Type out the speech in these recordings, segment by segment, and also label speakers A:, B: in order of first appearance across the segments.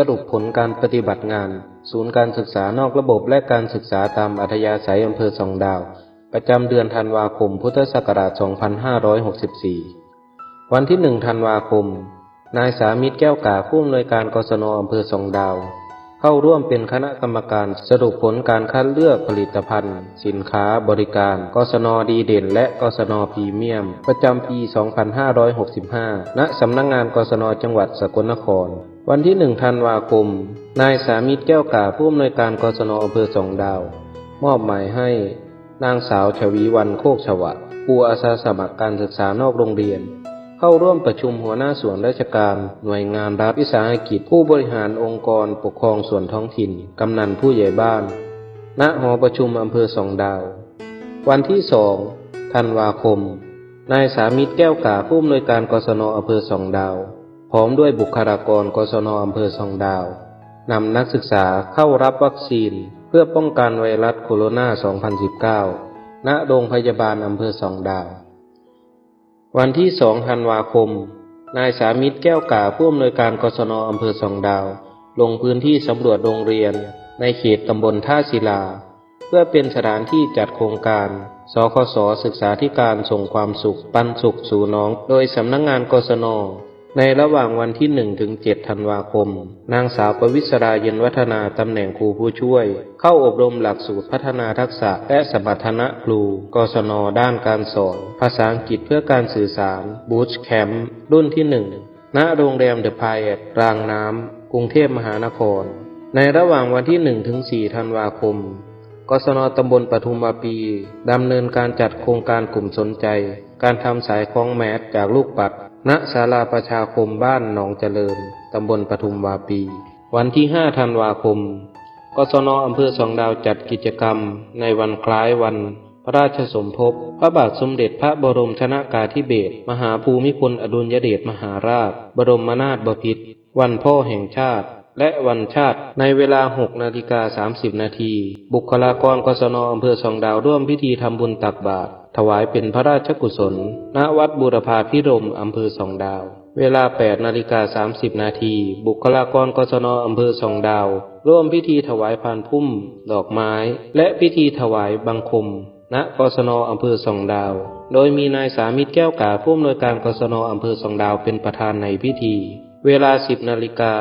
A: สรุปผลการปฏิบัติงาน ศูนย์การศึกษานอกระบบและการศึกษาตามอัธยาศัยอำเภอสองดาว ประจำเดือนธันวาคม พุทธศักราช 2564 วันที่ 1 ธันวาคม นายสามิตรแก้วกาผู้อำนวยการกศนอำเภอสองดาว เข้าร่วมเป็นคณะกรรมการสรุปผลการคัดเลือกผลิตภัณฑ์ สินค้าบริการกศนดีเด่น และกศนพรีเมียม ประจำปี 2565 ณสำนักงงานกศนจังหวัดสกลนคร วันที่1ธันวาคม นายสามิตรแก้วกาผู้อำนวยการกศนอำเภอสองดาว มอบหมายให้ นางสาวชวีวันโคกฉวะผู้อาสาสมัครการศึกษานอกโรงเรียน เข้าร่วมประชุมหัวหน้าส่วนราชการ หน่วยงานรัฐวิสาหกิจ ผู้บริหารองค์กร ปกครองส่วนท้องถิ่น กำนันผู้ใหญ่บ้าน ณหอประชุมอำเภอสองดาว วันที่สองธันวาคม นายสามิตรแก้วกาผู้อำนวยการกศนอำเภอสองดาว ร้อมด้วยบุคลากรกศนอำเภอสองดาวนำนักศึกษาเข้ารับวัคซีน เพื่อป้องกันไวรัสโคโรนา 2019 ณ โรงพยาบาลอำเภอสองดาว วันที่ 2 ธันวาคม นายสามิตรแก้วกาผู้อำนวยการกศนอำเภอสองดาว ลงพื้นที่สำรวจโรงเรียน ในเขตตำบลท่าศิลา เพื่อเป็นสถานที่จัดโครงการ สคสศึกษาธิการส่งความสุข ปันสุขสู่น้อง โดยสำนักงงานกศน ในระหว่างวันที่1ถึง7ธันวาคม นางสาวประวิศราเย็นวัฒนาตำแหน่งครูผู้ช่วย เข้าอบรมหลักสูตรพัฒนาทักษะและสมรรถนะครู กศน ด้านการสอน ภาษาอังกฤษเพื่อการสื่อสารบูชแคมป์รุ่นที่1ณโรงแรมเดอะพายเอตรางน้ำกรุงเทพมหานคร ในระหว่างวันที่1ถึง4ธันวาคม กศน ตำบลปทุมวปี ดำเนินการจัดโครงการกลุ่มสนใจ การทำสายคล้องแมสจากลูกปัด ณศาลาประชาคมบ้านหนองเจริญ ตำบลปทุมวาปี วันที่ 5 ธันวาคม กศนอำเภอสองดาวจัดกิจกรรม ในวันคล้ายวันพระราชสมภพ พระบาทสมเด็จพระบรมชนากาธิเบศร มหาภูมิพลอดุลยเดชมหาราช บรมนาถบพิตร วันพ่อแห่งชาติ และวันชาติ ในเวลา 6 นาฬิกา 30 นาที บุคลากรกศนอำเภอสองดาวร่วมพิธีทำบุญตักบาตรถวายเป็นพระราชกุศล ณ วัดบูรพาพิรมอำเภอสองดาว เวลา 8 นาฬิกา 30 นาที บุคลากรกศนอำเภอสองดาว ร่วมพิธีถวายพานพุ่ม ดอกไม้ และพิธีถวายบังคม ณ กศนอำเภอสองดาว โดยมีนายสามิตรแก้วกาผู้อำนวยการกศนอำเภอสองดาวเป็นประธานในพิธี เวลา 10 นาฬิกา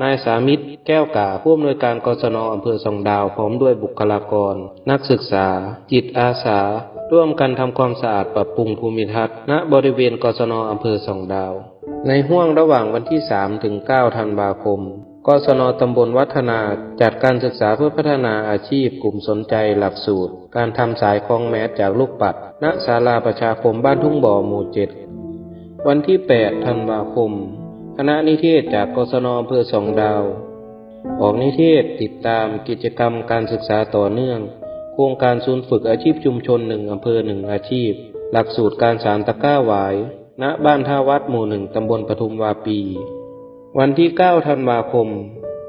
A: นายสามิตรแก้วกาผู้อำนวยการกศนอำเภอสองดาวพร้อมด้วยบุคลากร นักศึกษา จิตอาสา ร่วมกันทำความสะอาดปรับปรุงภูมิทัศน์ณบริเวณกศนอำเภอสองดาว ในห่วงระหว่างวันที่ 3 ถึง 9 ธันวาคมกศนตำบลวัฒนาจัดการศึกษาเพื่อพัฒนาอาชีพกลุ่มสนใจหลักสูตร การทำสายคล้องแมสจากลูกปัด ณศาลาประชาคมบ้านทุ่งบ่อหมู่เจ็ดวันที่ 8 ธันวาคม คณะนิเทศจากกศนอำเภอสองดาว ออกนิเทศติดตามกิจกรรมการศึกษาต่อเนื่อง โครงการศูนย์ฝึกอาชีพชุมชนหนึ่งอำเภอหนึ่งอาชีพ หลักสูตรการสารตะก้าหวาย ณ บ้านท่าวัดหมู่หนึ่งตำบลปทุมวาปี วันที่ 9 ธันวาคม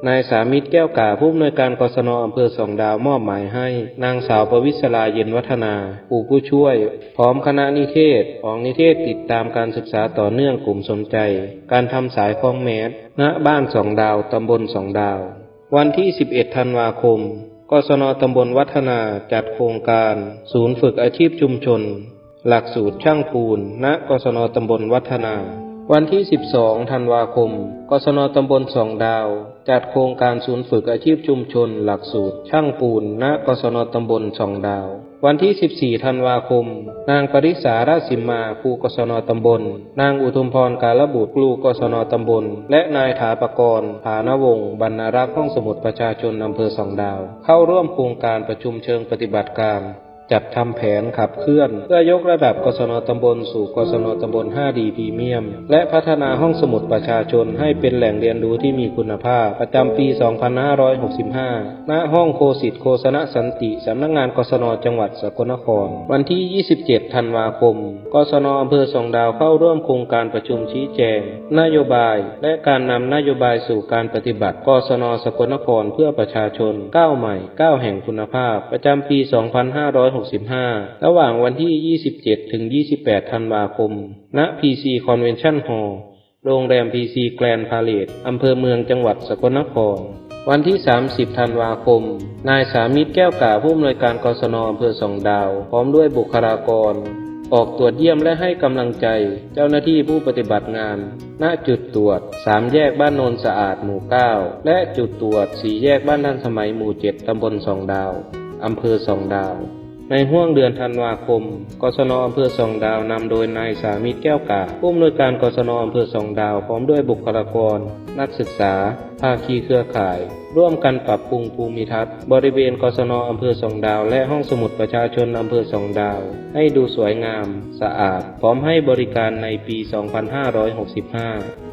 A: นายสามิตรแก้วกาผู้อำนวยการกศนอำเภอสองดาวมอบหมายให้ นางสาวประวิศราเย็นวัฒนาผู้ผู้ช่วย พร้อมคณะนิเทศออกนิเทศติดตามการศึกษาต่อเนื่องกลุ่มสนใจ การทำสายคล้องแมสณบ้านสองดาวตำบลสองดาว วันที่ 11 ธันวาคมกศนตำบลวัฒนาจัดโครงการ ศูนย์ฝึกอาชีพชุมชน หลักสูตรช่างปูนณกศนตำบลวัฒนา วันที่ 12 ธันวาคม กศนตำบลสองดาว จัดโครงการศูนย์ฝึกอาชีพชุมชน หลักสูตร ช่างปูน ณ กศนตำบลสองดาว วันที่ 14 ธันวาคม นางปริษาราสิมมาครูกศนตำบล นางอุทุมพรการบุตรครูกศนตำบล และนายถาปกรณ์ผานวงศ์บรรณารักษ์ห้องสมุดประชาชนอำเภอสองดาว เข้าร่วมโครงการประชุมเชิงปฏิบัติการ จัดทำแผนขับเคลื่อน เพื่อยกระดับกศนตำบลสู่กศนตำบล 5D พรีเมียม และพัฒนาห้องสมุดประชาชนให้เป็นแหล่งเรียนรู้ที่มีคุณภาพ ประจำปี 2565 ณ ห้องโคสิทธิ์โคสนสันติ สำนักงานกศนจังหวัดสกลนคร วันที่ 27 ธันวาคม กศนอำเภอสองดาวเข้าร่วมโครงการประชุมชี้แจง นโยบาย และการนำนโยบายสู่การปฏิบัติ กศนสกลนครเพื่อประชาชนก้าวใหม่ก้าวแห่งคุณภาพ ประจำปี 2565ระหว่างวันที่ 27 ถึง 28 ธันวาคม ณ PC Convention Hall โรงแรมพีซีแกรนพาเลตอำเภอเมืองจังหวัดสกลนคร วันที่ 30 ธันวาคม นายสามิตรแก้วกาผู้อำนวยการกศนอำเภอสองดาว พร้อมด้วยบุคลากร ออกตรวจเยี่ยมและให้กำลังใจ เจ้าหน้าที่ผู้ปฏิบัติงาน ณ จุดตรวจ 3 แยกบ้านโนนสะอาดหมู่ 9 และจุดตรวจ 4 แยกบ้านทันสมัยหมู่ 7ตำบลสองดาวอำเภอสองดาว ในห้วงเดือนธันวาคม กศนอำเภอสองดาวนำโดยนายสามิตรแก้วกาผู้อำนวยการกศนอำเภอสองดาวพร้อมด้วยบุคลากร นักศึกษา ภาคีเครือข่าย ร่วมกันปรับปรุงภูมิทัศน์ บริเวณกศนอำเภอสองดาว และห้องสมุดประชาชนอำเภอสองดาว ให้ดูสวยงาม สะอาด พร้อมให้บริการในปี 2565